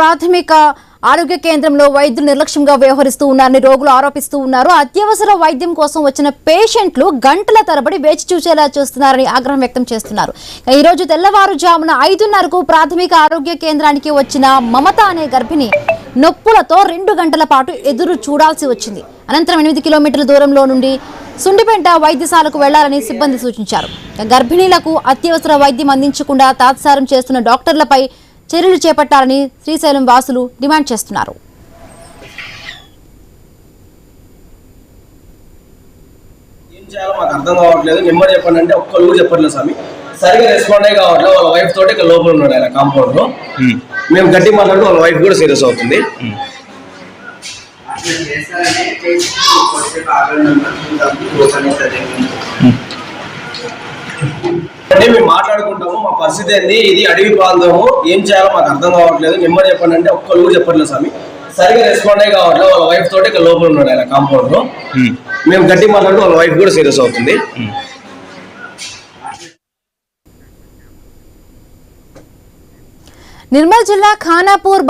ప్రాథమిక ఆరోగ్య కేంద్రంలో వైద్యులు నిర్లక్ష్యంగా వ్యవహరిస్తూ ఉన్నారని రోగులు ఆరోపిస్తూ ఉన్నారు. అత్యవసర వైద్యం కోసం వచ్చిన పేషెంట్లు గంటల తరబడి వేచి చూసేలా చూస్తున్నారని ఆగ్రహం వ్యక్తం చేస్తున్నారు. ఈ రోజు తెల్లవారుజామున ఐదున్నరకు ప్రాథమిక ఆరోగ్య కేంద్రానికి వచ్చిన మమత అనే గర్భిణి నొప్పులతో రెండు గంటల పాటు ఎదురు చూడాల్సి వచ్చింది. అనంతరం ఎనిమిది కిలోమీటర్ల దూరంలో నుండి సుండిపేట వైద్యశాలకు వెళ్ళాలని సిబ్బంది సూచించారు. గర్భిణీలకు అత్యవసర వైద్యం అందించకుండా తాత్సారం చేస్తున్న డాక్టర్లపై చర్యలు చేపట్టాలని శ్రీశైలం వాసులు డిమాండ్ చేస్తున్నారు. చేయాలో మాకు అర్థం కావట్లేదు. నెమ్మది చెప్పండి అంటే ఒక్కరు కూడా చెప్పట్లేదు స్వామి. సరిగా రెస్పాండ్ అయ్యి కావట్లేదు. వాళ్ళ వైఫ్ తోటి ఇక్కడ లోపల ఉన్నాడు ఆయన కాంపౌండ్లో. మేము గట్టి మాట్లాడుతూ వాళ్ళ వైఫ్ కూడా సీరియస్ అవుతుంది. అంటే మేము మాట్లాడుకుంటాము మా పరిస్థితి ఏంది ఇది అడవి ప్రాంతము ఏం చేయాలో మాకు అర్థం కావట్లేదు. నెమ్మది చెప్పండి అంటే ఒక్కరు కూడా చెప్పట్లేదు స్వామి. సరిగా రెస్పాండ్ అయ్యి కావట్లేదు వాళ్ళ వైఫ్ తోటి ఇక్కడ లోపల ఉన్నాడు ఆయన కాంపౌండ్లో. మేము గట్టి మాట్లాడుతూ వాళ్ళ వైఫ్ కూడా సీరియస్ అవుతుంది. నిర్మల్ జిల్లా ఖానాపూర్